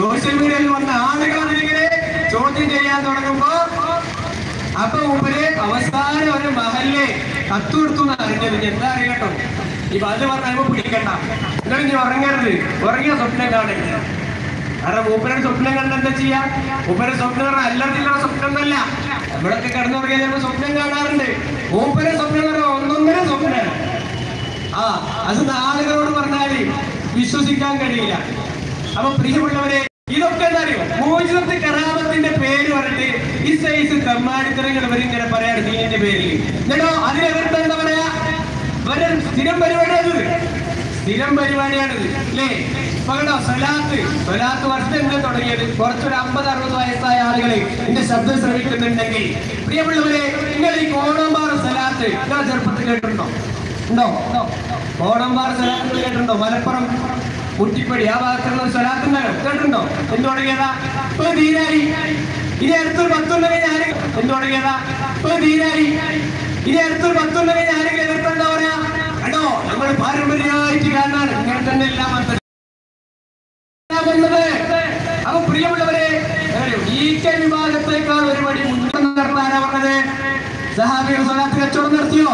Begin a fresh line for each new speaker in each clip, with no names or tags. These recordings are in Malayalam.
സോഷ്യൽ മീഡിയയിൽ വന്ന ആളുകളെ ചോദ്യം ചെയ്യാൻ തുടങ്ങുമ്പോ അപ്പൊ ഉപരെ അവസാനം ഒരു മഹല്ലേ കത്ത് കൊടുത്തു എന്ന് അറിഞ്ഞത് എന്താ അറിയട്ടോ? ഇപ്പൊ അത് പറഞ്ഞപ്പോ പിടിക്കണ്ട. എന്നാലും ഇനി ഉറങ്ങരുത്. ഉറങ്ങിയ സ്വപ്നം കാണരുത്. കാരണം മൂപ്പരുടെ സ്വപ്നം കണ്ട എന്താ ചെയ്യാ? മൂപ്പരുടെ സ്വപ്നം പറഞ്ഞാൽ അല്ലത്തിലുള്ള സ്വപ്നം എന്നല്ല. നമ്മളൊക്കെ കിടന്നുറങ്ങിയ ചിലപ്പോൾ സ്വപ്നം കാണാറുണ്ട്. മൂപ്പരുടെ സ്വപ്നം പറഞ്ഞാൽ ഒന്നൊന്നര സ്വപ്നമാണ്. ആ അത് ആളുകളോട് പറഞ്ഞാൽ വിശ്വസിക്കാൻ കഴിയില്ല. അപ്പൊ പ്രിയമുള്ളവരെ ഇതൊക്കെ എന്താ അറിയോ? മോചിതത്തെ കറാമത്തിന്റെ പേര് പറഞ്ഞിട്ട് ഈ സൈസ് ബ്രഹ്മാടിത്തരങ്ങൾ ഇവരിങ്ങനെ പറയാണ് ദീനിന്റെ പേരിൽ എന്നിട്ടോ അതിനകത്ത് എന്താ പറയാ? ഇവരുടെ സ്ഥിരം പരിപാടിയാണിത് സ്ഥിരം പരിപാടിയാണിത് അല്ലേ? സ്വലാത്ത്. വർഷം തുടങ്ങിയത്? കുറച്ചൊരു അമ്പത് അറുപത് വയസ്സായ ആളുകളെ എന്റെ ശബ്ദം ശ്രമിക്കുന്നുണ്ടെങ്കിൽ പ്രിയമുള്ളവരെ നിങ്ങൾ ഈ കോണമ്പാറ സ്വലാത്ത് നിങ്ങൾ ചെറുപ്പത്തിൽ കേട്ടിട്ടുണ്ടോ? ഉണ്ടോ? കോണമ്പാറ സ്വലാത്ത് കേട്ടിട്ടുണ്ടോ? മലപ്പുറം കുട്ടിപ്പടി ആ ഭാഗത്തുള്ള ഒരു സ്വലാത്ത് ഉണ്ടാകും കേട്ടിട്ടുണ്ടോ? എന്ത് തുടങ്ങിയതാ? ഇപ്പൊ ധീരായി ഇനി അടുത്തൊരു പത്തുണ്ടെങ്കിൽ ഞാൻ എന്ത് തുടങ്ങിയതാ? ഇപ്പൊ ധീരായി ഇനി അടുത്തൊരു പത്തുണ്ടെങ്കിൽ ഞാനെങ്കിലും എതിർപ്പെന്താ പറയാ? നമ്മൾ പാരമ്പര്യമായിട്ട് കാണാൻ ഇങ്ങനെ തന്നെ എല്ലാം വന്നത്. അപ്പൊ പ്രിയമുള്ളവരെ വിഭാഗത്തേക്കാൾ ഒരു പടി മുന്നോട്ട് നടത്താനാ പറഞ്ഞത്? സഹാബികൾ സ്വലാത്ത് കച്ചവടം നടത്തിയോ?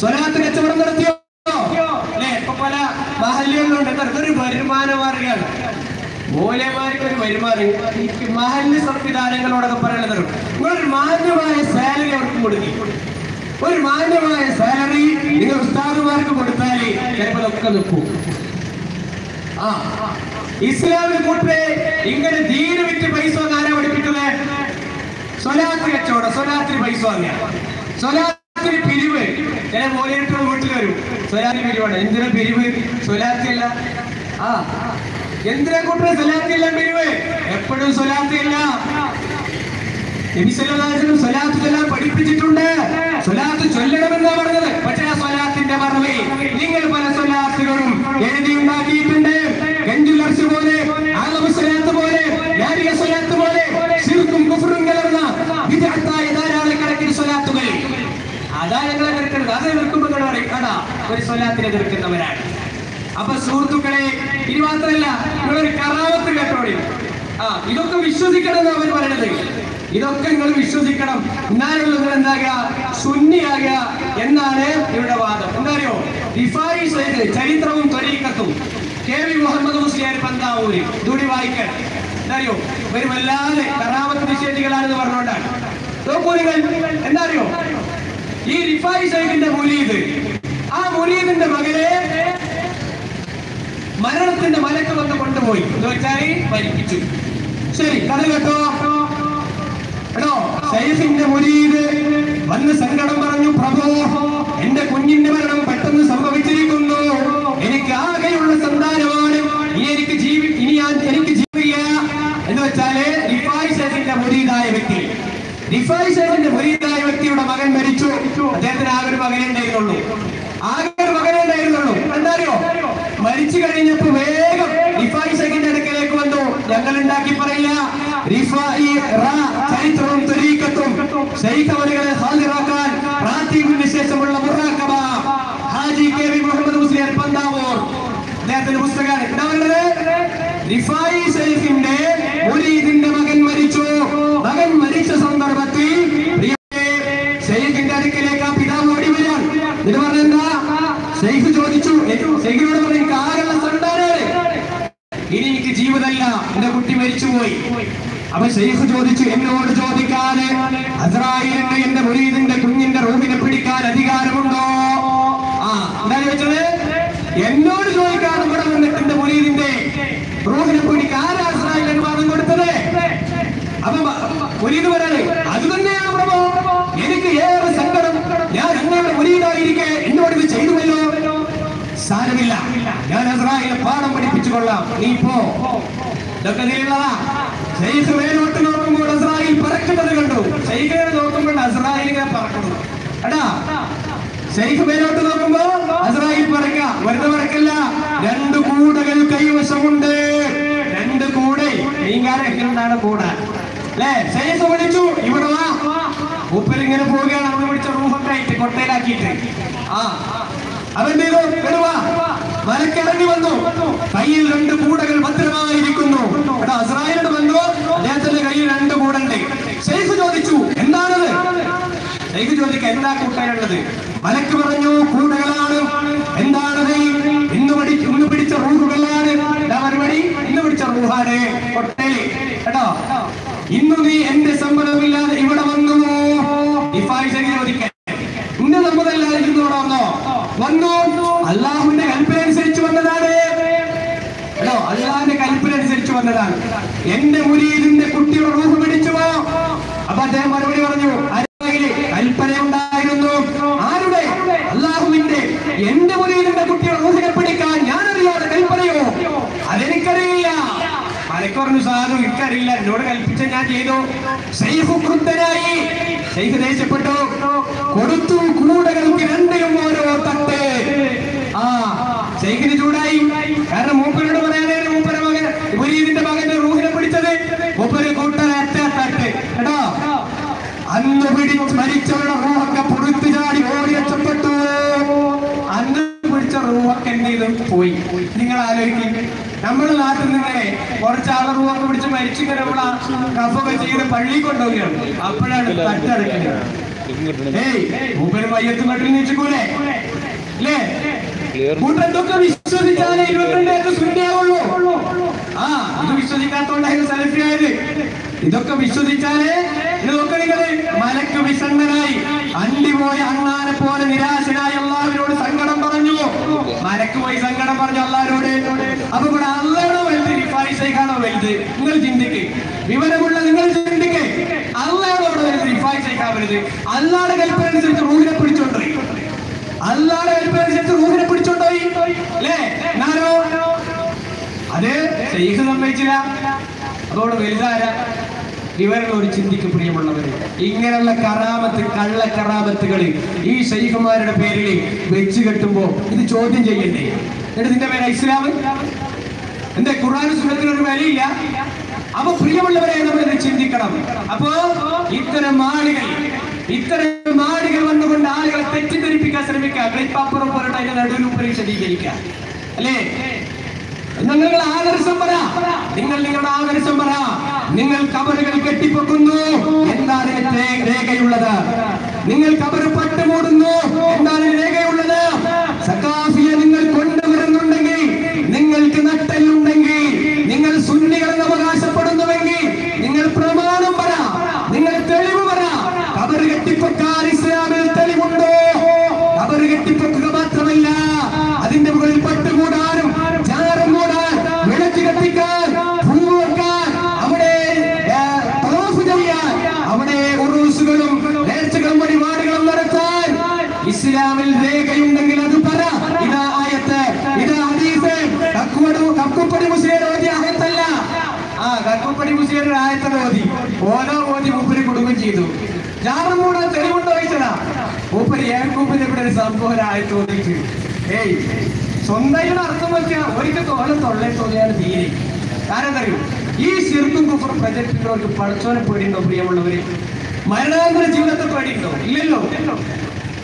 സ്വലാത്ത് കച്ചവടം നടത്തിയോ അല്ലേ ഇപ്പൊ പല ഇതൊരു വരുമാന മാർഗമാണ് ഒരു വരുമാനം. ഈ സംവിധാനങ്ങളോടൊക്കെ പറയുന്നത് നിങ്ങളൊരു മാന്യമായ സാലറി അവർക്ക് കൊടുക്കും. ഒരു മാന്യമായ സാലറി നിങ്ങൾ ഉസ്താദുമാർക്ക് കൊടുത്താൽ ചിലപ്പോൾ ഒക്കെ നിൽക്കും. ആ ഇസ്ലാമിൽ കൂട്ടേ ഇങ്ങനെ ദീന വിറ്റ് പൈസ ആരാ പഠിപ്പിക്കുന്നത് സ്വലാത്രി കച്ചവടം സ്വലാത്രി പൈസ സ്വലാത്തിന് പിരിവ്. ചില മോലേറ്റർ വീട്ടിൽ വരും. സ്വലാത്രി പിരിവാണ്. എന്തിനാ പിരിവ്? സ്വലാത്തിയല്ല ആ എന്തിനാ കൂട്ടരെ സ്വലാത്തിയല്ല പിരിവ് എപ്പോഴും സ്വലാത്തിയല്ല. നബിസല്ലാസിനും സ്വലാത്ത് ചൊല്ലാൻ പഠിപ്പിച്ചിട്ടുണ്ട്. സ്വലാത്ത് ചൊല്ലണമെന്നാ പറഞ്ഞത്. പക്ഷേ ആ സ്വലാത്തിന്റെ മറവി നിങ്ങൾ പല സ്വലാത്തുകളും എഴുതി ഉണ്ടാക്കിയിട്ടുണ്ട് ഗഞ്ചുലർസ് പോലെ ആലമ സ്വലാത്ത് പോലെ നാരിക സ്വലാത്ത് പോലെ ശിർക്കും കുഫറും കലർന്ന വിദഗ്ധായ ധാരാളം കണക്കിന് സ്വലാത്തുകൾ. അതാ ഞങ്ങളെ എതിർക്കുന്നത് അത് നിങ്ങൾ ഒരു സ്വലാത്തിനെ എതിർക്കുന്നവരാണ്. അപ്പൊ സുഹൃത്തുക്കളെ ഇനി മാത്രമല്ല നിങ്ങളൊരു കറാവത്ത് കേട്ടോളി ആ ഇതൊക്കെ വിശ്വസിക്കണം എന്ന് അവർ പറയണത്. ഇതൊക്കെ നിങ്ങൾ വിശ്വസിക്കണം. എന്നാലുള്ള നിങ്ങൾ എന്താകുക? സുന്നിയാകുക എന്നാണ് ഇവരുടെ വാദം. എന്താ അറിയോ റിഫായി ചരിത്രവും ത്വരീക്കത്തും കെ വി മുഹമ്മദ് മുസ്ലിയാർ പന്താവൂര് ദൂടി വായിക്കാൻ. എന്താറിയോ ഇവർ വല്ലാതെ കറാമത്ത് നിഷേധികളാണെന്ന് പറഞ്ഞുകൊണ്ടാണ്. നോക്കൂ നിങ്ങൾ ഈ റിഫായി സൈദിന്റെ മുലീദ് ആ മുലീദിന്റെ മകനെ മരണത്തിന്റെ മലക്ക് വന്ന് കൊണ്ടുപോയി. എന്ന് വെച്ചാൽ മരിപ്പിച്ചു. ശരി കഥ കേട്ടോ? എടോ ശൈഖിന്റെ മുരീദ് വന്ന് സങ്കടം പറഞ്ഞു പ്രഭോ എന്റെ കുഞ്ഞിന്റെ മരണം പെട്ടെന്ന് സംഭവിച്ചിരിക്കുന്നു. എനിക്ക് ആകെയുള്ള സന്താനമാണ്. ഇനി എനിക്ക് ജീവി ഇനി ഞാൻ എനിക്ക് ജീവിക്കുക. എന്ന് വെച്ചാൽ റിഫായ് ഷെഖിന്റെ മുരീതായ വ്യക്തി. റിഫായ് ഷെഖിന്റെ മുരീതായ വ്യക്തിയുടെ മകൻ മരിച്ചു. അദ്ദേഹത്തിന് ആകെ ഒരു മകനേ ഉണ്ടായിരുന്നുള്ളൂ. ആകെ ഒരു മകനേ ഉണ്ടായിരുന്നുള്ളൂ എന്താ അറിയോ മരിച്ചു കഴിഞ്ഞപ്പോ വേഗം റിഫായ് ഷെഖിന്റെ അടുക്കലേക്ക് വന്നു ഞങ്ങൾ ഉണ്ടാക്കി പറയില്ല റിഫായി റ ചരിത്രവും ത്വരീക്കത്തും ശൈഖവലുകളെ ഹാജരാക്കാൻ പ്രാർത്ഥിക്കുന്ന ശേഷമുള്ള മുറാക്കബ ഹാജി കെ വി മുഹമ്മദ് മുസ്ലിം പന്താവൂർ. അദ്ദേഹത്തിന്റെ പുസ്തകമാണ്. എന്താ പറയുന്നത്? റിഫായി ഷെയ്ഖിന്റെ മകൻ മരിച്ചു മകൻ മരിച്ച സന്ദർഭത്തിൽ പ്രിയപ്പെട്ട ഷെയ്ഖിന്റെ അടുക്കലേക്ക് ആ പിതാവ് ഓടി വരാൻ ഇത് പറഞ്ഞെന്താ ഷെയ്ഖ് ചോദിച്ചു ഷെയ്ഖിനോട് പറഞ്ഞു എനിക്ക് ആകെയുള്ള സന്താനാണ് ഇനി എനിക്ക് ജീവിതമല്ല എന്റെ കുട്ടി മരിച്ചുപോയി അപ്പൊ ഷെയ്ഖ് ചോദിച്ചു എന്നോട് ചോദിക്കാന് അസ്രായേലിന് എന്റെ മുരീദിന്റെ കുഞ്ഞിന്റെ റൂമിനെ പിടിക്കാൻ അധികാരമുണ്ടോ? ആ എന്താ ചോദിച്ചത്? എന്നോട് ചോദിക്കാൻ ഇവിടെ വന്നിട്ടുണ്ട് മുരീദിന്റെ റൂമിനെ പിടിക്കാൻ അസ്രായേൽ അനുവാദം കൊടുത്തത്? അപ്പൊ മുരീദ് പറയാണ് അത് തന്നെയാണ് പ്രഭു. എനിക്ക് ഏറെ സങ്കടം. ഞാൻ എന്നോട് മുരീദായിരിക്കെ. എന്നോട് ഇത് ചെയ്തുവല്ലോ. സാരമില്ല. ഞാൻ അസ്രായിലെ പാഠം പഠിപ്പിച്ചു കൊള്ളാം. നീ പോ. ഇതൊക്കെ ഷെയ്ഖ് മേലോട്ട് നോക്കുമ്പോൾ അസ്രായിൽ പറക്കുന്നത് കണ്ടു. ഷെയ്ഖിനെ നോക്കുമ്പോൾ അസ്രായേൽ പറക്കുന്നു. എടാ ഷെയ്ഖ് മേലോട്ട് നോക്കുമ്പോ അസ്രായിൽ പറക്ക വെറുതെ പറക്കല്ല രണ്ട് കൂടകൾ കൈവശമുണ്ട്. രണ്ട് കൂടെ. മീൻകാരെന്താണ് കൂട? അല്ലേ? ഷെയ്ഖ് വിളിച്ചു ഇവിടെ വാ. ഉപ്പരിങ്ങനെ പോവുകയാണ്. അവിടെ പിടിച്ച ആയിട്ട് കൊട്ടയിലാക്കിയിട്ട്. ആ. അവൻ ചെയ്തു? വരുവാ മലക്കിറങ്ങി വന്നു. കയ്യിൽ രണ്ട് കൂടകൾ ഭദ്രമായിരിക്കുന്നു എടാ എന്താ കൂട്ടാനുള്ളത്. മലക്ക് പറഞ്ഞു കൂടകളാണ്. എന്താണത് ഇന്ന് പഠി ഇന്ന് പിടിച്ച റൂഹുകളാണ്. മറുപടി ഇന്ന് പിടിച്ച റൂഹാണ്. കേട്ടോ? ഇന്ന് നീ എന്റെ സമ്മതമില്ലാതെ ഇവിടെ വന്നു ഇഫായി ചോദിക്കാൻ ഇന്ന് സമ്മതമില്ലാതെ ഇന്ന് ഇവിടെ വന്നോ വന്നു അള്ളാഹുവിന്റെ കൽപ്പന അനുസരിച്ച് വന്നതാണ് കേട്ടോ അള്ളാഹിന്റെ കൽപ്പന അനുസരിച്ച് വന്നതാണ് എന്റെ മുരീദിന്റെ കുട്ടിയുടെ റൂഹ് പിടിച്ചു പോ അപ്പൊ അദ്ദേഹം മറുപടി പറഞ്ഞു അരയിൽ കൽപ്പന ഉണ്ടായിരുന്നു ആരുടെ അള്ളാഹുവിന്റെ എന്റെ മുരീദിന്റെ കുട്ടിയുടെ റൂഹിനെ പിടിക്കാൻ ഞാൻ അറിയാതെ കൽപ്പനയോ അതെനിക്കറിയില്ല മലക്ക് പറഞ്ഞു എനിക്കറിയില്ല എന്നോട് കൽപ്പിച്ച ഞാൻ ചെയ്തു. ശൈഖു ക്രുദ്ധനായി. ശൈഖ് ദേഷ്യപ്പെട്ടു. കൊടുത്തു. കൂടകൾക്ക് രണ്ടിലും ഓരോ തട്ട്. ആ ശൈഖിന് ചൂടായി. കാരണം മൂപ്പരോട് പറയാനാണ് മൂപ്പര മകൻ മുരീദിന്റെ മകന്റെ റൂഹിനെ പിടിച്ചത് മൂപ്പര് കൂട്ടരറ്റ തട്ട്. കേട്ടോ? അന്ന് പിടിച്ച് മരിച്ചവരുടെ റൂഹൊക്കെ പുറത്തു ചാടി ഓടി രക്ഷപ്പെട്ടു. അന്ന് പിടിച്ച റൂഹൊക്കെ എന്ത് പോയി. നിങ്ങൾ ആലോചിക്കും. നമ്മുടെ നാട്ടിൽ നിന്നെ കുറച്ച് ആളറുവൊക്കെ പിടിച്ച് മരിച്ചു നമ്മളെ കഫൊക്കെ ചെയ്ത് പള്ളി കൊണ്ടുപോവുകയാണ്. അപ്പോഴാണ് തട്ടടക്കുന്നത് ഏയ് മൂപ്പര് മയ്യത്ത് മട്ടിൽ നീച്ചിക്കൂലേ? അല്ലേ കൂട്ടത്തൊക്കെ വിശ്വസിച്ചാലേ ഇരുപത്തിരണ്ടേക്ക് ശൂന്യാവുള്ളൂ ആ ഇത് വിശ്വസിക്കാത്തോണ്ടായിരുന്നു സെലഫിയായത് ഇതൊക്കെ വിശ്വസിച്ചാലേ ഇത് നോക്ക നിങ്ങൾ മലക്ക് വിസണ്ണനായി അണ്ടിപോയ അങ്ങാനെ പോലെ നിരാശനായി എല്ലാവരോട് സങ്കടം പറഞ്ഞു. മലക്ക് പോയി സങ്കടം പറഞ്ഞു എല്ലാവരോട് അപ്പൊ ഇവിടെ അള്ളാണോ വലുത് റിഫായിസേക്കാണോ വലുത്. നിങ്ങൾ ചിന്തിക്ക്. വിവരമുള്ള നിങ്ങൾ ചിന്തിക്ക്. അള്ളാണോ ഇവിടെ വലുത് റിഫായിസേക്കാൻ ശൈഖാ അല്ലാടെ കൽപ്പന അനുസരിച്ച് റൂഹിനെ പിടിച്ചോണ്ടോയി അള്ളാടെ കൽപ്പന അനുസരിച്ച് റൂഹിനെ അല്ലേ ഞാനോ അത് അതോടെ വലുതാര? ഇവരോട് ചിന്തിക്ക് പ്രിയമുള്ളവര് ഇങ്ങനെയുള്ള കറാമത്ത് കള്ള കറാമത്തുകൾ ഈ ഷെയ്ഖുമാരുടെ പേരിൽ വെച്ച് കെട്ടുമ്പോ ഇത് ചോദ്യം ചെയ്യണ്ടേ? എന്നിട്ട് നിന്റെ പേര് ഇസ്ലാം എന്താ ഖുർആൻ സുന്നത്തിന് ഒരു വിലയില്ല അപ്പൊ പ്രിയമുള്ളവരെ നമ്മൾ ചിന്തിക്കണം. അപ്പോ ഇത്തരം ആളുകൾ ഇത്തരം ആളുകൾ വന്നുകൊണ്ട് ആളുകളെ തെറ്റിദ്ധരിപ്പിക്കാൻ ശ്രമിക്കുക. ബ്രേക്ക് പോരട്ടെ അതിന്റെ നടുവിൽ പരീക്ഷീകരിക്കുക അല്ലേ? നിങ്ങൾ ആദർശം പറ. നിങ്ങൾ നിങ്ങളുടെ ആദർശം പറ. നിങ്ങൾ കബറുകൾ കെട്ടിപ്പൊക്കുന്നു. എന്താണ് രേഖയുള്ളത്? നിങ്ങൾ കബറ് പട്ടുമൂടുന്നു. എന്താണ് രേഖയുള്ളത്? സക്കാഫിയെ നിങ്ങൾ കൊണ്ടുവരുന്നുണ്ടെങ്കിൽ നിങ്ങൾക്ക് നട്ടലുണ്ടെങ്കിൽ നിങ്ങൾ സുന്നികളെന്ന് അവകാശപ്പെടുന്നുവെങ്കിൽ നിങ്ങൾ പ്രമാണം പറ. നിങ്ങൾ തെളിവ് പറ. കബറ് കെട്ടിപ്പൊക്കാൻ ഇസ്ലാമിൽ തെളിവുണ്ടോ കബറ് കെട്ടിപ്പൊക്കുക മാത്രമല്ല അതിന്റെ മുകളിൽ പട്ടുകൂടാനും ചാരം മൂടാൻ വിളക്ക് കത്തിക്കാൻ പൂ വെക്കാൻ അവിടെ ഏ, തവാഫ് ചെയ്യാൻ അവിടെ ഉറൂസുകളും നേർച്ചകളും വഴിപാടുകളും നടത്താൻ ഇസ്ലാമിൽ രേഖയുണ്ടെങ്കിൽ അത് പറ ഇതാ ആയത്ത് ഇതാ ഹദീസ് കക്കുവടു കക്കുപ്പടി മുസ്ലിം ഓതി ആയത്തല്ല ആ കക്കുപ്പടി മുസ്ലിം ആയത്തത് ഓതി ഓരോ കോടി മൂപ്പര് കൊടുക്കുകയും ചെയ്തു. ഞാനും കൂടെ തെളിവുണ്ടോ ചോദിച്ചതാ മൂപ്പര് ഏർക്കൂപ്പിന്റെ ഇവിടെ ഒരു സംഭവനായി തോന്നിയിട്ട് ഏയ് സ്വന്തം അർത്ഥം വെച്ചാൽ ഒരിക്കൽ തോലെ തൊള്ളെ തോന്നിയാണ് തീരെ. കാരണം അറിയൂ ഈ ശിർക്കും കുഫറും പ്രചരിപ്പിക്കുന്നവർക്ക് പഠിച്ചോനെ പേടിയുണ്ടോ പ്രിയമുള്ളവര്? മരണാന്തര ജീവിതത്തെ പേടിയുണ്ടോ? ഇല്ലല്ലോ.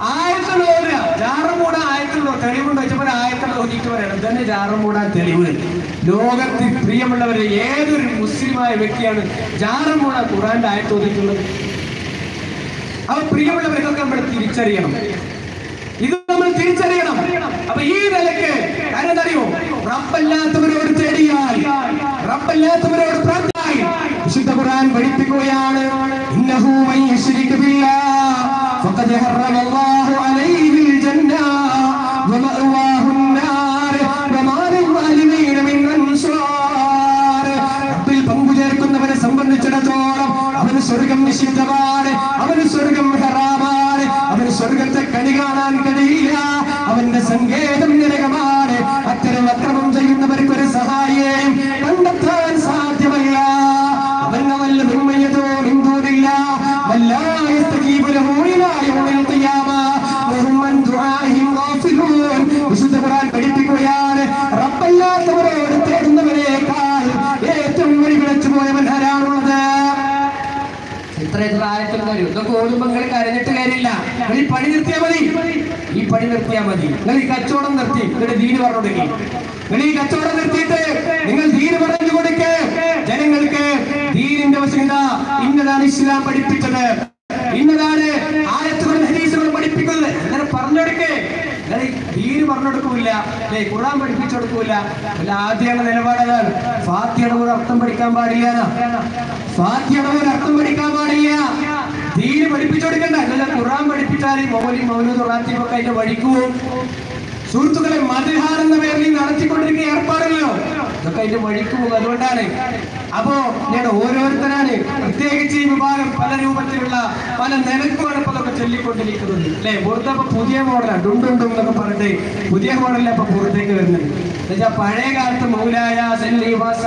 ആയത്തുള്ള തന്നെ തെളിവ് ലോകത്തിൽ പ്രിയമുള്ളവരെ ഏതൊരു മുസ്ലിമായ വ്യക്തിയാണ് ജാറമൂട ഖുറാന്റെ ആയത്ത് ഓതിയിട്ടുള്ളത് അവ പ്രിയമുള്ളവരൊക്കെ നമ്മൾ തിരിച്ചറിയണം. ഇത് നമ്മൾ തിരിച്ചറിയണം. അപ്പൊ ഈ നിലയ്ക്ക് കാര്യം അറിയോ റബ്ബല്ലാത്തവരോട് തേടിയാൽ. റബ്ബല്ലാത്തവരോട് പ്രാർത്ഥിയാൽ വിശുദ്ധ ഖുർആൻ പഠിപ്പിക്കുകയാണ്. ഇന്നഹു മൻ യുശ്രിക് ബില്ലാഹ് ഫഖദ് ഹറമല്ലാഹു അലൈഹിൽ ജന്ന കച്ചവടം നിർത്തിയിട്ട് നിങ്ങൾ ദീന് പറഞ്ഞു കൊടുക്ക്. ജനങ്ങൾക്ക് ദീനിന്റെ വശം ഇതാ ഇന്നതാണ് ഇസ്ലാം പഠിപ്പിച്ചത്. ഇന്നതാണ് ആയത്തുകളും ഹദീസുകളും അങ്ങനെ പറഞ്ഞെടുക്കേ. നിങ്ങൾ തീര് പറഞ്ഞെടുക്കൂല അല്ലേ ഖുറാൻ പഠിപ്പിച്ചു കൊടുക്കൂല അല്ല ആദ്യമാണ് നിലപാട് അതാണ്. ഫാത്തിയുടെ ഒരു അർത്ഥം പഠിക്കാൻ പാടില്ല ഫാത്തിയുടെ ഒരു അർത്ഥം പഠിക്കാൻ പാടില്ല. തീര് പഠിപ്പിച്ചു കൊടുക്കണ്ട അല്ല ഖുറാൻ പഠിപ്പിച്ചാൽ മൗലി മൗലൂദ് റാത്തിബൊക്കെ അതിന്റെ വഴിക്കുവും സുഹൃത്തുക്കളെ മതിഹാർ എന്ന പേരിൽ നടത്തിക്കൊണ്ടിരിക്കുന്ന ഏർപ്പാടല്ലോ ഇതൊക്കെ അതിന്റെ വഴിക്ക് പോകും. അതുകൊണ്ടാണ് അപ്പോ ഞാൻ ഓരോരുത്തരാണ് പ്രത്യേകിച്ച് ഈ വിഭാഗം പല രൂപത്തിലുള്ള പല നിരക്കുമാണ് ഇപ്പൊ ഇതൊക്കെ ചൊല്ലിക്കൊണ്ടിരിക്കുന്നത്. അല്ലെ? പുറത്തെ ഇപ്പൊ പുതിയ മോഡലാണ് ഡുണ്ടുണ്ടും എന്നൊക്കെ പറഞ്ഞിട്ട് പുതിയ മോഡലല്ല ഇപ്പൊ പുറത്തേക്ക് വരുന്നത്. എന്നുവെച്ചാൽ പഴയ കാലത്ത് മൗലായ സെല്ലീവാസ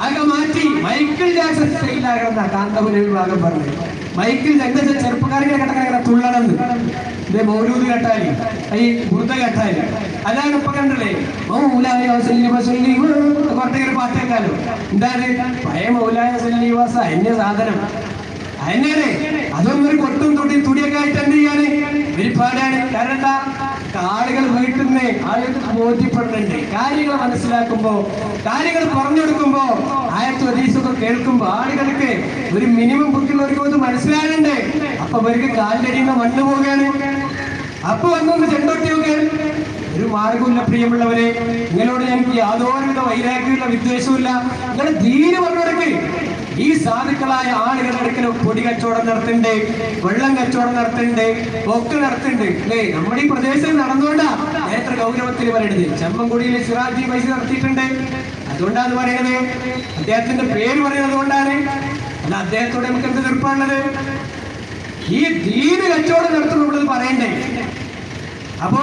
അതൊക്കെ മാറ്റി മൈക്കിൾ ജാക്സൺ സ്റ്റൈലാകണം കാന്തപുര വിഭാഗം പറഞ്ഞത്. മൈക്കിൾ എന്താ വെച്ചാൽ ചെറുപ്പക്കാരിങ്ങനെ കിടക്കണ തുള്ളണമെന്ന് ഇത് മൗലൂദ് കേട്ടാൽ. ഈ ബുദ്ധ കേട്ടാൽ. അതാണ് ഇപ്പൊ കണ്ടല്ലേ? മൗലായ സല്ലി വസല്ലി വ കുറച്ചൊക്കെ പാട്ട് കേൾക്കാലോ എന്താണ്? പഴയ മൗലായ സല്ലിവാസ അന്യ സാധനം. അതിനാണ് അതൊന്നും ഒരു കൊട്ടും തൊട്ടി തുടിയൊക്കെ ആയിട്ട് എന്ത് ചെയ്യാന് വെരിപ്പാടാണ്. കാരണം എന്താ? ആളുകൾ വീട്ടിൽ നിന്ന് ബോധ്യപ്പെടുന്നുണ്ട് കാര്യങ്ങൾ മനസ്സിലാക്കുമ്പോ കാര്യങ്ങൾ പറഞ്ഞു കൊടുക്കുമ്പോ ആയത്ത് ഹദീസൊക്കെ കേൾക്കുമ്പോ ആളുകൾക്ക് ഒരു മിനിമം ബുദ്ധിയുള്ളവർക്ക് അത് മനസ്സിലാകുന്നുണ്ട് അപ്പൊ അവർക്ക് കാലിലടിയുന്ന മണ്ണ് പോവുകയാണ്. അപ്പൊ വന്നൊന്ന് ചെണ്ടൊട്ടിയൊക്കെ ഒരു മാർഗമില്ല പ്രിയമുള്ളവരെ. നിങ്ങളോട് എനിക്ക് യാതൊരുവിധ വൈരാഗ്യമില്ല വിദ്വേഷമില്ല നിങ്ങൾ പറഞ്ഞു പറഞ്ഞെടുക്ക് ഈ സാധുക്കളായ ആളുകളുടെ അടുക്കൽ പൊടി കച്ചവടം നടത്തുന്നുണ്ട് വെള്ളം കച്ചവടം നടത്തുന്നുണ്ട് ഒക്കെ നടത്തുന്നുണ്ട്. അല്ലേ? നമ്മുടെ ഈ പ്രദേശത്ത് നടന്നുകൊണ്ടാ നേത്ര ഗൗരവത്തിൽ പറയുന്നത് ചെമ്മൻകുടിയിലെ സിറാജി പൈസ നടത്തിയിട്ടുണ്ട്. അതുകൊണ്ടാണ് പറയുന്നത് അദ്ദേഹത്തിന്റെ പേര് പറയുന്നത് കൊണ്ടാണ്. അല്ല അദ്ദേഹത്തോട് നമുക്ക് എന്ത് തീർപ്പാണുള്ളത്? ഈ ദീന് കച്ചവടം നടത്തുന്നുള്ളത് പറയണ്ടേ? അപ്പോ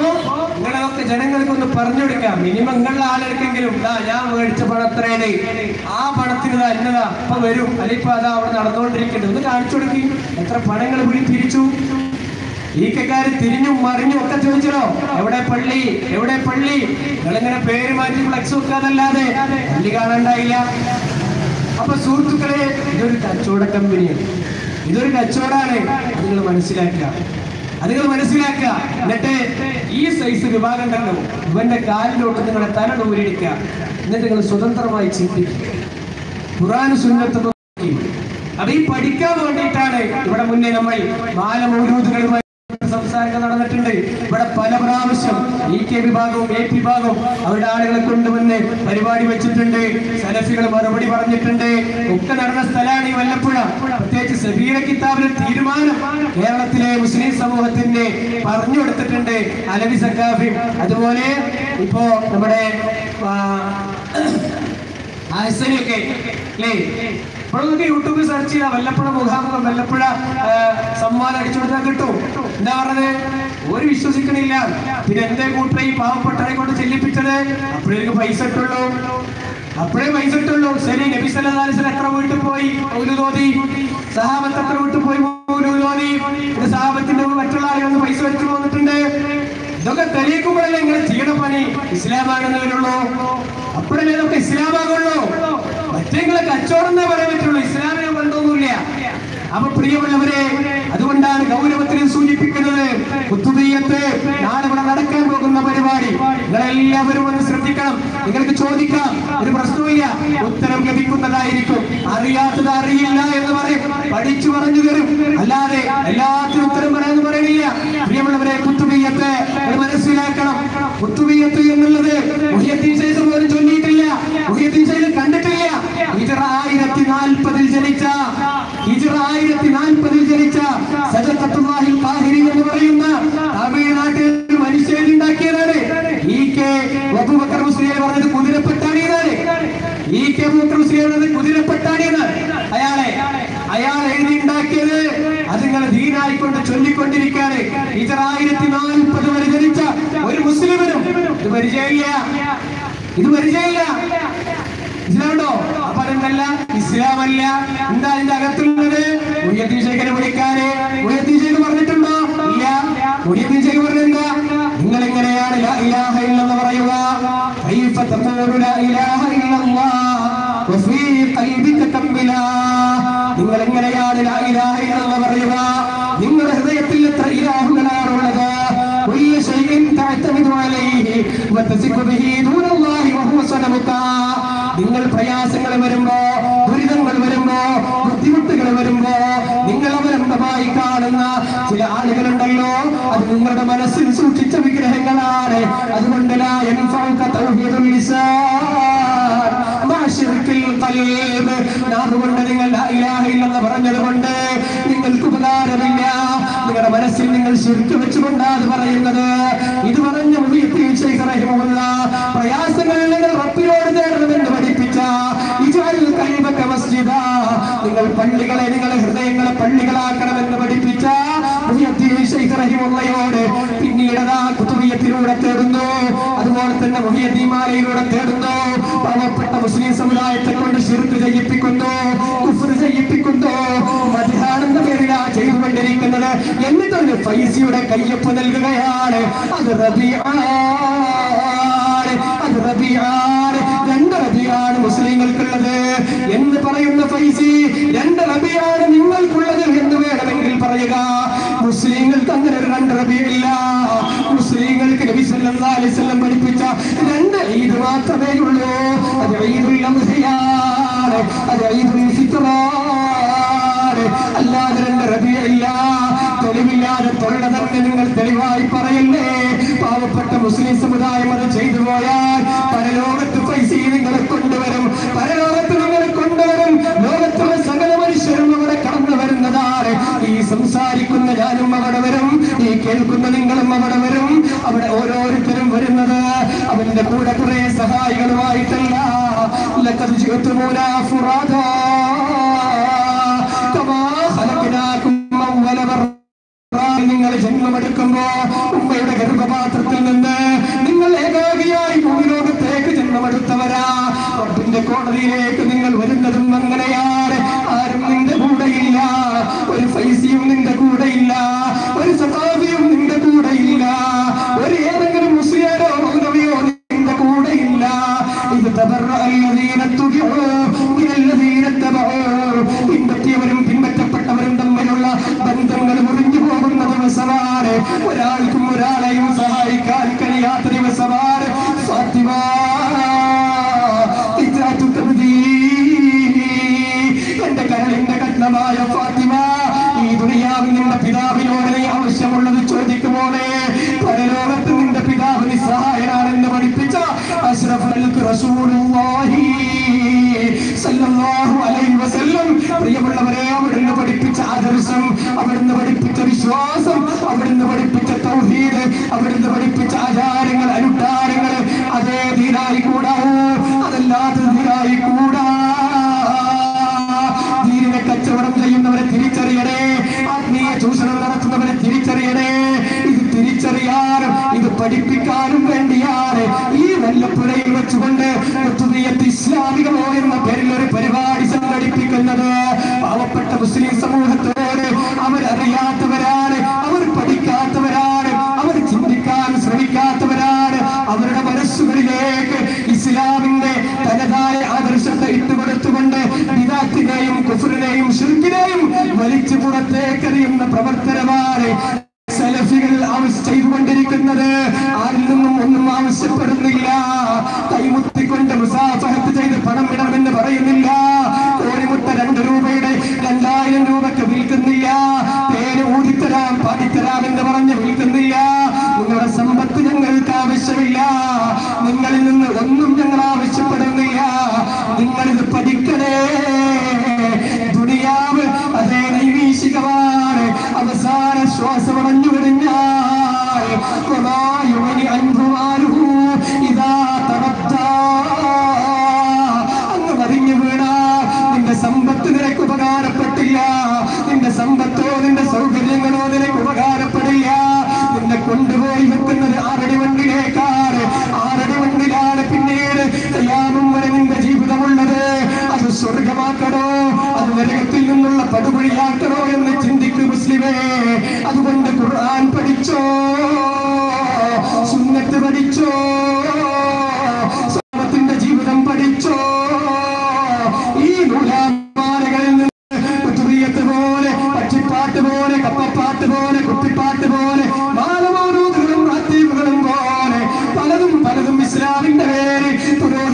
നിങ്ങളൊക്കെ ജനങ്ങൾക്ക് ഒന്ന് പറഞ്ഞു കൊടുക്കാം മിനിമം നിങ്ങളുടെ ആളെടുക്കെങ്കിലും ഇതാ ഞാൻ മേടിച്ച പണം എത്രയാണ് ആ പണത്തിന് ഇതാ എന്നതാ അപ്പൊ വരും. അല്ലിപ്പോ അതാ അവിടെ നടന്നുകൊണ്ടിരിക്കുന്നത്. ഒന്ന് കാണിച്ചു കൊടുക്കി. എത്ര പണങ്ങൾ പിടി തിരിച്ചു? ഈ കക്കാര് തിരിഞ്ഞും മറിഞ്ഞും ഒക്കെ ചോദിച്ചോ എവിടെ പള്ളി? എവിടെ പള്ളി? നിങ്ങളിങ്ങനെ പേര് മാറ്റി ഫ്ലക്സ് വെക്കാതല്ലാതെ പള്ളി കാണണ്ടായില്ല. അപ്പൊ സുഹൃത്തുക്കളെ ഇതൊരു കച്ചവട കമ്പനിയാണ് ഇതൊരു കച്ചവടമാണ്. അത് നിങ്ങൾ മനസ്സിലാക്കുക. നിങ്ങൾ മനസ്സിലാക്കുക. എന്നിട്ട് ഈ സൈസ് വിഭാഗം ഉണ്ടല്ലോ ഇവന്റെ കാലിലോട്ട് നിങ്ങളുടെ തല ഊരിടിക്കുക എന്നിട്ട് നിങ്ങൾ സ്വതന്ത്രമായി ചിന്തിക്കുക. ഖുറാൻ സുന്നത്ത് അത് ഈ പഠിക്കാൻ വേണ്ടിയിട്ടാണ് ഇവിടെ മുന്നേ നമ്മൾ ബാലമൗരൂദുകളുമായി സംസാരങ്ങൾ നടന്നിട്ടുണ്ട്. ഇവിടെ പല പ്രാവശ്യം ഇ കെ വിഭാഗവും എ വിഭാഗവും അവരുടെ ആളുകളെ കൊണ്ടുവന്ന് പരിപാടി വെച്ചിട്ടുണ്ട്. സലഫികൾ മറുപടി പറഞ്ഞിട്ടുണ്ട്. ഒക്കെ നടന്ന സ്ഥലമാണ് ഈ വല്ലപ്പുഴ. പ്രത്യേകിച്ച് സബീറ കിതാബിന് തീരുമാനം കേരളത്തിലെ മുസ്ലിം സമൂഹത്തിന്റെ പറഞ്ഞു കൊടുത്തിട്ടുണ്ട് അലവി സക്കാഫി അതുപോലെ ഇപ്പോ നമ്മുടെ ആസനിയൊക്കെ അല്ലേ? ഇപ്പോൾ നമുക്ക് യൂട്യൂബിൽ സെർച്ച് ചെയ്യാം വല്ലപ്പുഴ മുഖാമുഖം വല്ലപ്പുഴ സംവാദം അടിച്ചു കൊടുത്താൽ കിട്ടും. എന്താ പറഞ്ഞത്? ഒരു വിശ്വസിക്കണില്ല. പിന്നെ എന്തേ കൂട്ടറെ ഈ പാവപ്പെട്ടവരെ കൊണ്ട് ചെല്ലിപ്പിച്ചത്? അപ്പോഴേക്ക് പൈസ ഇട്ടുള്ളൂ അപ്പോഴേ പൈസ ഇട്ടുള്ളൂ ശരി നബി വസല്ലം എത്ര വീട്ടിൽ പോയി? തോതി സഹാബത്ത് എത്ര വീട്ടിൽ പോയി തോതി സഹാബത്തിന്റെ മറ്റുള്ള ആളുകൾ പൈസ വെച്ചു പോന്നിട്ടുണ്ട് ഇതൊക്കെ തെളിയിക്കുമ്പോഴല്ലേ ഇങ്ങനെ ചെയ്യണ പണി? ഇസ്ലാമാകുന്നവരുള്ളൂ. അപ്പോഴല്ലേ ഇതൊക്കെ ഇസ്ലാമാകുള്ളൂ. മറ്റേങ്ങളെ കച്ചവടം എന്നേ പറയാൻ പറ്റുള്ളൂ ഇസ്ലാമിനെ ബന്ധമൊന്നുമില്ല അപ്പൊ പ്രിയമുള്ളവരെ അതുകൊണ്ടാണ് ഗൗരവത്തിന് സൂചിപ്പിക്കുന്നത് കുത്തുതീയത്ത് നാളെ ഇവിടെ നടക്കാൻ പോകുന്ന പരിപാടി. നിങ്ങളെല്ലാവരും ഒന്ന് ശ്രദ്ധിക്കണം. നിങ്ങൾക്ക് ചോദിക്കാം ഒരു പ്രശ്നവുമില്ല. ഉത്തരം ലഭിക്കുന്നതായിരിക്കും. അറിയാത്തത് അറിയില്ല എന്ന് പറയും. പഠിച്ചു പറഞ്ഞു തരും. അല്ലാതെ എല്ലാത്തിനും ഉത്തരം പറയാന്ന് പറയണില്ല. പ്രിയമുള്ളവരെ കുത്തുബീയത്ത് നിങ്ങൾ മനസ്സിലാക്കണം. കുത്തുബീയത്ത് എന്നുള്ളത് ചൊല്ലിയിട്ടില്ല. കണ്ടിട്ടില്ല ഹിജറ ആയിരത്തി നാൽപ്പതിൽ ജനിച്ച ഹിജറ ആയിരത്തി നാൽപ്പതിൽ ജനിച്ച സജത്തത്തുല്ലാഹിൽ താഹിരി എന്ന് പറയുന്ന തമിഴ്നാട്ടിൽ മനുഷ്യൻ ഉണ്ടാക്കിയതാണ്. ഈ കെ അബൂബക്കർ പറഞ്ഞത് കുതിരപ്പെട്ടാണിയതാണ് ഈ കെ അബൂബക്കർ പറഞ്ഞത് കുതിരപ്പെട്ടാണിയതാണ് അയാളെ അയാൾ എഴുതി ഉണ്ടാക്കിയത് അത് നിങ്ങൾ ദീനായിക്കൊണ്ട് ചൊല്ലിക്കൊണ്ടിരിക്കാണ് ഇതർ ആയിരത്തി നാൽപ്പത് വരെ ജനിച്ച ഒരു മുസ്ലിമിനും ഇത് പരിചയമില്ല. ഇത് പരിചയമില്ല. ഇസ്ലാമുണ്ടോ അപ്പൊ അതെന്തല്ല ഇസ്ലാമല്ല എന്താ അതിന്റെ അകത്തുള്ളത് മുയ്യത്തീൻ ശേഖരെ വിളിക്കാന് മുയ്യത്തീൻ ശേഖർ പറഞ്ഞിട്ടുണ്ടോ ഇല്ല മുയ്യത്തീൻ ശേഖർ പറഞ്ഞെന്താ നിങ്ങൾ എങ്ങനെയാണ് ലാ ഇലാഹ ഇല്ലെന്ന് പറയുക കൈഫ തഖൂലു ലാ ഇലാഹ ഇല്ലല്ലാഹ് വഫീ ഖൽബിക തംബിലാ നിങ്ങൾ എങ്ങനെയാണ് ലാ ഇലാഹ ഇല്ലെന്ന് പറയുക നിങ്ങളുടെ ഹൃദയത്തിൽ എത്ര ഇലാഹുകളാണുള്ളത് كل شيء تعتمد عليه وتثق به دون الله وهو صنمك നിങ്ങൾ പ്രയാസങ്ങൾ വരുമ്പോ ദുരിതങ്ങൾ വരുമ്പോ ബുദ്ധിമുട്ടുകൾ വരുമ്പോ നിങ്ങൾ അവലംബമായി കാണുന്ന ചില ആളുകളുണ്ടല്ലോ. അത് നിങ്ങളുടെ മനസ്സിൽ സൂക്ഷിച്ച വിഗ്രഹങ്ങളാണ്. അതുകൊണ്ട് അതുകൊണ്ട് നിങ്ങൾ ഇല്ലെന്ന് പറഞ്ഞതുകൊണ്ട് നിങ്ങൾക്ക് ഉപകാരമില്ല. നിങ്ങളുടെ മനസ്സിൽ നിങ്ങൾ ശരിക്കും വെച്ചുകൊണ്ടാണ് പറയുന്നത്. ഇത് പറഞ്ഞ മുറിയത്തിൽ ശൈഖ് കുത്തുബിയത്തിലൂടെ തേടുന്നു. അതുപോലെ തന്നെ മുഹിയദ്ദീമാലയിലൂടെ തേടുന്നു. പാവപ്പെട്ട മുസ്ലിം സമുദായത്തെ കൊണ്ട് ശിർക്ക് ചെയ്യിപ്പിക്കുന്നു കുഫർ ചെയ്യിപ്പിക്കുന്നു മതിഹാണെന്ന പേരിലാ ചെയ്തുകൊണ്ടിരിക്കുന്നത് എന്നിട്ടൊരു ഫൈസിയുടെ കയ്യൊപ്പ് നൽകുകയാണ്. അത് റബിയാണ്. അത് റബിയാണ്. മാത്രമേ ഉള്ളൂ. അത് ഈദുൽ അദ്ഹയാണ് അത് ഈദുൽ ഫിത്റാണ് അല്ലാതെ തെളിവില്ലാതെ തൊഴിലതെന്ന് നിങ്ങൾ തെളിവായി പറയല്ലേ? പാവപ്പെട്ട മുസ്ലിം സമുദായം അത് ചെയ്തു പോയാൽ പരലോകത്ത് പൈസ നിങ്ങളെ കൊണ്ടുവരും. പരലോകത്ത് നിങ്ങളെ കൊണ്ടുവരും. ലോകത്തുള്ള സകല മനുഷ്യരും അവിടെ കടന്നു വരുന്നതാണ്. ഈ സംസാരിക്കുന്ന ഞാനും അവിടെ വരും. ഈ കേൾക്കുന്ന നിങ്ങളും അവിടെ വരും. അവിടെ ഓരോരുത്തരും വരുന്നത്. അവന്റെ കൂടെ കുറെ സഹായികളുമായിട്ടല്ല. ഫുറാദ. നിങ്ങൾ ജന്മമെടുക്കുമ്പോ ഉമ്മയുടെ ഗർഭപാത്രത്തിൽ നിന്ന് നിങ്ങൾ ഏകാഗിയായി ഭൂമിലോകത്തേക്ക് ജന്മമെടുത്തവരാ. റബ്ബിന്റെ കോടതിയിലേക്ക് നിങ്ങൾ വരുന്നതും അങ്ങനെയാണ്. ആരും നിന്റെ കൂടെയില്ല ഒരു ഫൈസിയും നിന്റെ കൂടെയില്ല ഒരു സഖാഫിയും പ്രിയമുള്ളവരെ അവിടുന്ന് പഠിപ്പിച്ച ആദർശം അവിടുന്ന് പഠിപ്പിച്ച വിശ്വാസം അവിടുന്ന് പഠിപ്പിച്ച തൗഹീദ് അവിടുന്ന് വിദാത്തിനെയും കുഫറിനെയും ഷിർക്കിനെയും വലിച്ചു പുറത്തേക്കെറിയുന്ന പ്രവർത്തനമാണ് പേര്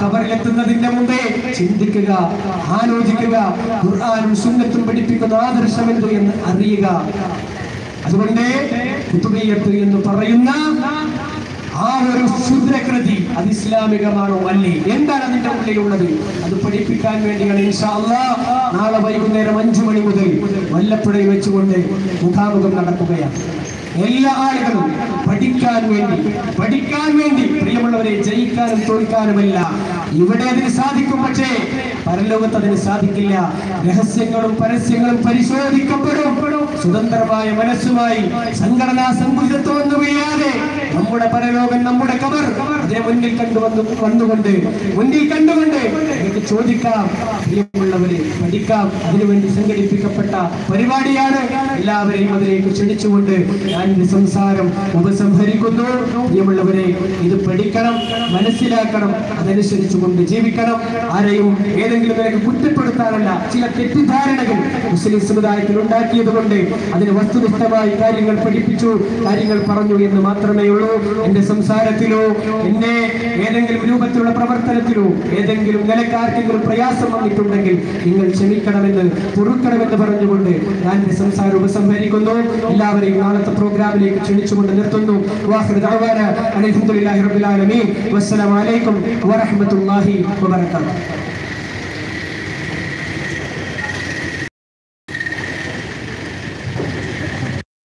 കബറിലെത്തുന്നതിന്റെ മുമ്പേ ചിന്തിക്കുക ആലോചിക്കുക ഖുർആാനും സുന്നത്തും പഠിപ്പിക്കുന്ന ആദർശം എന്ത് എന്ന് അറിയുക. അതുകൊണ്ട് കുത്തുബിയത്ത് എന്ന് പറയുന്ന ആ ഒരു ശുദ്രകൃതി അത് ഇസ്ലാമികമാണോ അല്ലേ? എന്താണ് അതിന്റെ ഉള്ളിലുള്ളത്? അത് പഠിപ്പിക്കാൻ വേണ്ടിയാണ് നാളെ വൈകുന്നേരം അഞ്ചു മണി മുതൽ വല്ലപ്പുഴയിൽ വെച്ചുകൊണ്ട് മുഖാമുഖം നടക്കുകയാണ്. എല്ലാ ആളുകളും പഠിക്കാൻ വേണ്ടി പഠിക്കാൻ വേണ്ടി പ്രിയമുള്ളവരെ ജയിക്കാനും തോൽക്കാനുമല്ല ഇവിടെ അതിന് സാധിക്കും പക്ഷേ പരലോകത്ത് അതിന് സാധിക്കില്ല. രഹസ്യങ്ങളും പരസ്യങ്ങളും പരിശോധിക്കപ്പെടും. സ്വതന്ത്രമായ മനസ്സുമായി സംഘടനാ സങ്കുചിതത്വം വീഴാതെ നമ്മുടെ പരലോകം നമ്മുടെ കവർ അതിനെ മുന്നിൽ കണ്ടുവന്നു വന്നുകൊണ്ട് മുന്നിൽ കണ്ടുകൊണ്ട് എനിക്ക് ചോദിക്കാം. പ്രിയമുള്ളവരെ പഠിക്കാം. അതിനുവേണ്ടി സംഘടിപ്പിക്കപ്പെട്ട പരിപാടിയാണ് എല്ലാവരെയും അതിലേക്ക് ക്ഷണിച്ചുകൊണ്ട് ഞാൻ ഇത് സംസാരം ഉപസംഹരിക്കുന്നു. പ്രിയമുള്ളവരെ ഇത് പഠിക്കണം മനസ്സിലാക്കണം അതനുസരിച്ച് കൊണ്ട് ജീവിക്കണം. ആരെയും ഏതെങ്കിലും നിലയ്ക്ക് കുറ്റപ്പെടുത്താനല്ല ചില തെറ്റിദ്ധാരണകൾ മുസ്ലിം സമുദായത്തിൽ ഉണ്ടാക്കിയത് കൊണ്ട് അതിന് വസ്തുനിഷ്ഠമായി കാര്യങ്ങൾ പഠിപ്പിച്ചു കാര്യങ്ങൾ പറഞ്ഞു എന്ന് മാത്രമേ ഉള്ളൂ. എന്റെ സംസാരത്തിലോ എന്നെ ഏതെങ്കിലും രൂപത്തിലുള്ള പ്രവർത്തനത്തിലോ ഏതെങ്കിലും നിലക്കാർക്കെങ്കിലും പ്രയാസം വന്നിട്ടുണ്ടെങ്കിൽ നിങ്ങൾ ക്ഷമിക്കണമെന്ന് പൊറുക്കണമെന്ന് പറഞ്ഞുകൊണ്ട് ഞാൻ എന്റെ സംസാരം ഉപസംഹരിക്കുന്നു. എല്ലാവരെയും നാളത്തെ പ്രോഗ്രാമിലേക്ക് ക്ഷണിച്ചുകൊണ്ട് നിർത്തുന്നു. വാഹന ദഅവാന അൽഹംദുലില്ലാഹി റബ്ബിൽ ആലമീൻ. الله وبركاته